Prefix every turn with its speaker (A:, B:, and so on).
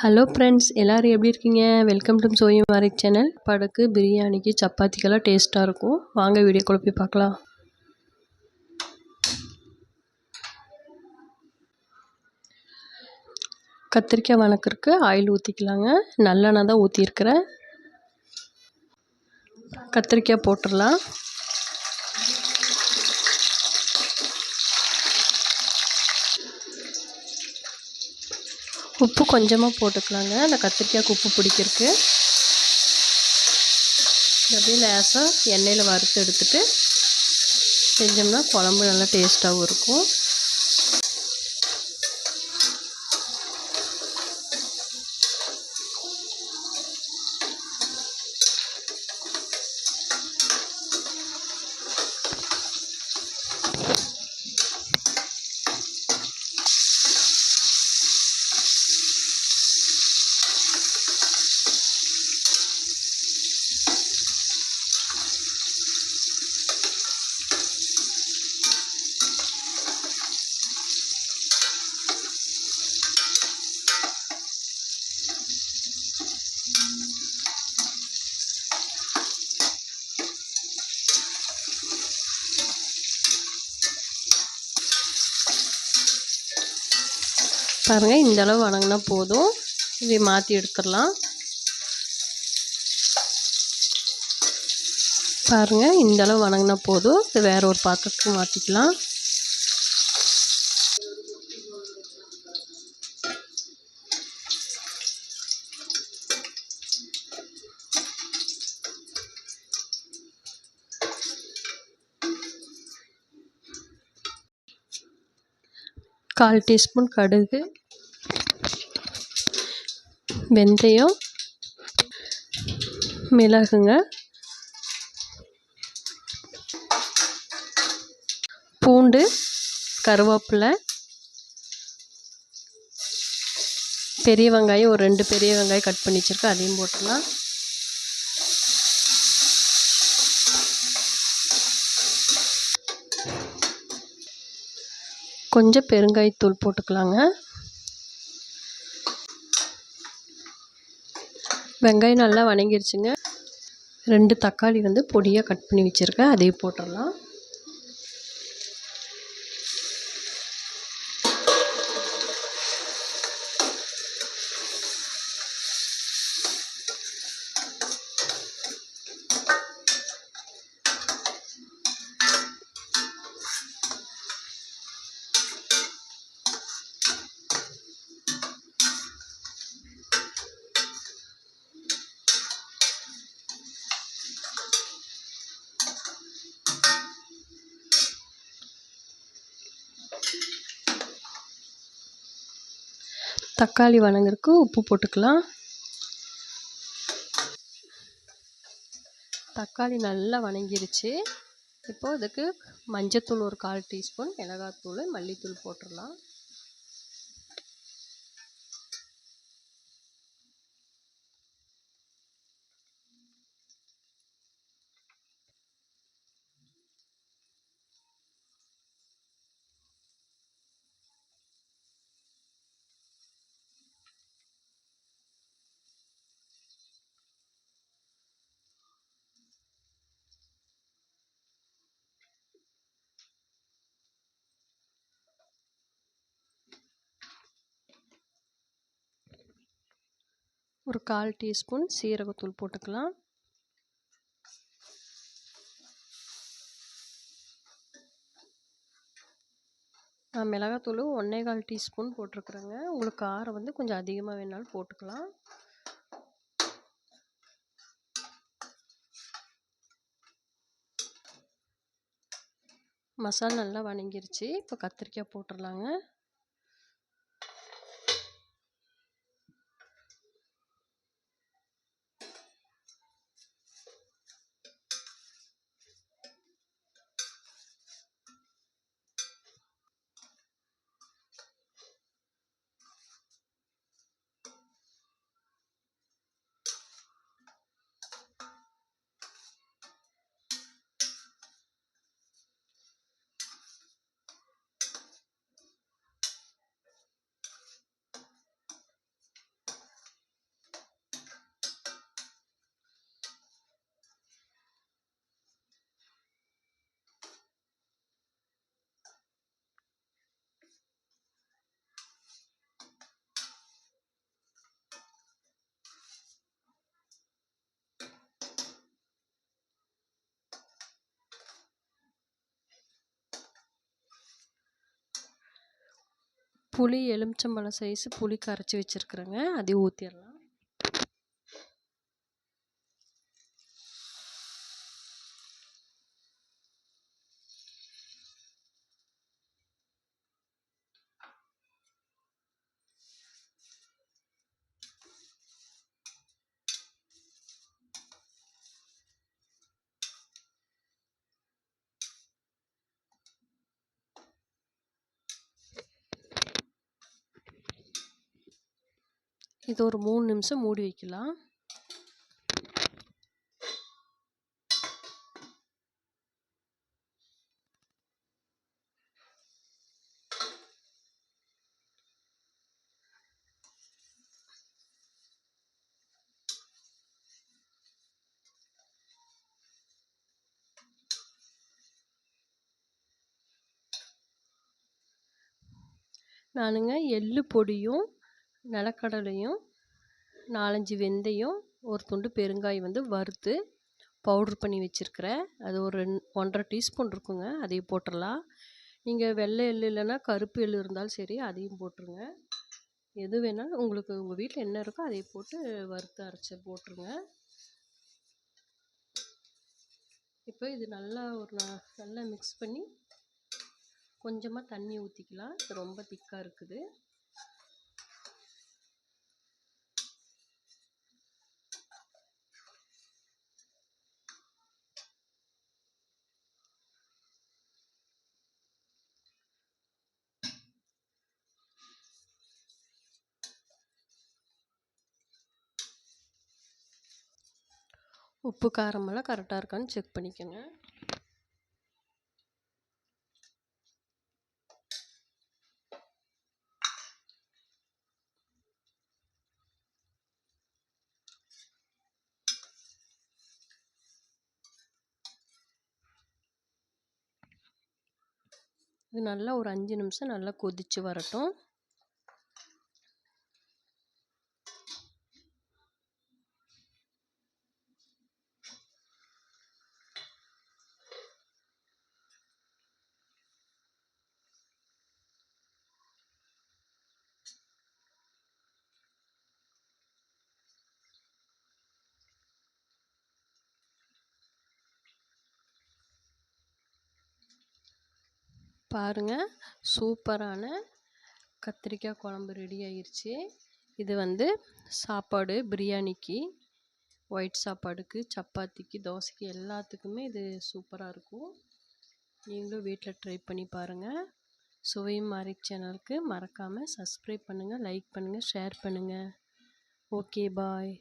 A: Hello friends எல்லோரும் எப்படி இருக்கீங்க? வெல்கம் டு சோயம் மாரி சேனல் படக்கு பிரியாணிக்கு சப்பாத்திக்கெல்லாம் டேஸ்ட்டாக இருக்கும். வாங்க வீடியோ போய் பார்க்கலாம். கத்திரிக்காய் வணக்கருக்கு. ஆயில் ஊற்றிக்கலாங்க நல்லெண்ணெய் தான் ஊற்றிருக்கிறேன் கத்திரிக்காய் போட்டுடலாம். உப்பு கொஞ்சமாக போட்டுக்கலாங்க. அந்த கத்திரிக்காய்க்கு உப்பு பிடிக்கிறதுக்கு. அப்படியே லேசாக எண்ணெயில் வறுத்து எடுத்துகிட்டு செஞ்சோம்னா குழம்பு நல்லா டேஸ்ட்டாகவும் இருக்கும். பாருங்கள் இந்த அளவு வணங்கினா போதும். இதை மாற்றி எடுத்துடலாம். பாருங்கள் இந்த அளவு வணங்கினா போதும். இது வேறு ஒரு பாத்திரத்துக்கு மாற்றிக்கலாம் கால் டீஸ்பூன் கடுகு வெந்தயம் மிளகுங்க பூண்டு கருவேப்பிலை பெரிய வெங்காயம் ஒரு ரெண்டு பெரிய வெங்காயம் கட் பண்ணி வச்சுருக்கேன் அதையும் போட்டுடலாம். கொஞ்சம் பெருங்காயத்தூள் போட்டுக்கலாங்க. வெங்காயம் நல்லா வணங்கிருச்சுங்க. ரெண்டு தக்காளி வந்து பொடியாக கட் பண்ணி வச்சுருக்கேன். அதையும் போட்டுடலாம். தக்காளி வணங்குறதுக்கு உப்பு போட்டுக்கலாம். தக்காளி நல்லா வணங்கிருச்சு. இப்போது இதுக்கு மஞ்சத்தூள் ஒரு கால் டீஸ்பூன் மிளகாத்தூள் மல்லித்தூள் போட்டுடலாம். ஒரு கால் டீஸ்பூன் சீரகத்தூள் போட்டுக்கலாம். நான் மிளகாத்தூள் ஒன்றே கால் டீஸ்பூன் போட்டிருக்குறேங்க. உங்களுக்கு காரம் வந்து கொஞ்சம் அதிகமாக வேணாலும் போட்டுக்கலாம். மசாலா நல்லா வணங்கிருச்சு. இப்போ கத்திரிக்காய் போட்டுடலாங்க. புளி எலுமிச்சம்பழம் சைஸு புளி கரைச்சி வச்சுருக்குறேங்க. அதையும் ஊற்றிடலாம் இது ஒரு மூணு நிமிஷம் மூடி வைக்கலாம். நானுங்க எள்ளு பொடியும் நிலக்கடலையும் நாலஞ்சு வெந்தயம் ஒரு துண்டு பெருங்காயம் வந்து வறுத்து பவுட்ரு பண்ணி வச்சுருக்கிறேன். அது ஒரு ரெண் ஒன்றரை டீஸ்பூன் இருக்குங்க. அதையும் போட்டுடலாம் நீங்கள் வெள்ளை எள்ளு இல்லைன்னா கருப்பு எள்ளு இருந்தாலும் சரி அதையும் போட்டுருங்க. எது வேணாலும் உங்களுக்கு உங்கள் வீட்டில் என்ன இருக்கோ அதை போட்டு வறுத்து அரைச்சி போட்டுருங்க. இப்போ இது நல்லா ஒரு நல்லா மிக்ஸ் பண்ணி கொஞ்சமாக தண்ணி ஊற்றிக்கலாம் இது ரொம்ப திக்காக இருக்குது. உப்பு காரமெல்லாம் கரெக்டாக இருக்கான்னு செக் பண்ணிக்கோங்க. இது நல்லா ஒரு அஞ்சு நிமிஷம் நல்லா கொதித்து வரட்டும். பாருங்கள் சூப்பரான கத்திரிக்காய் குழம்பு ரெடி ஆயிடுச்சு இது வந்து சாப்பாடு பிரியாணிக்கு ஒயிட் சாப்பாடுக்கு சப்பாத்திக்கு தோசைக்கு எல்லாத்துக்குமே இது சூப்பராக இருக்கும். நீங்களும் வீட்டில் ட்ரை பண்ணி பாருங்கள் சுவையும் மாறி சேனலுக்கு மறக்காமல் சப்ஸ்கிரைப் பண்ணுங்கள் லைக் பண்ணுங்கள் ஷேர் பண்ணுங்கள் ஓகே பாய்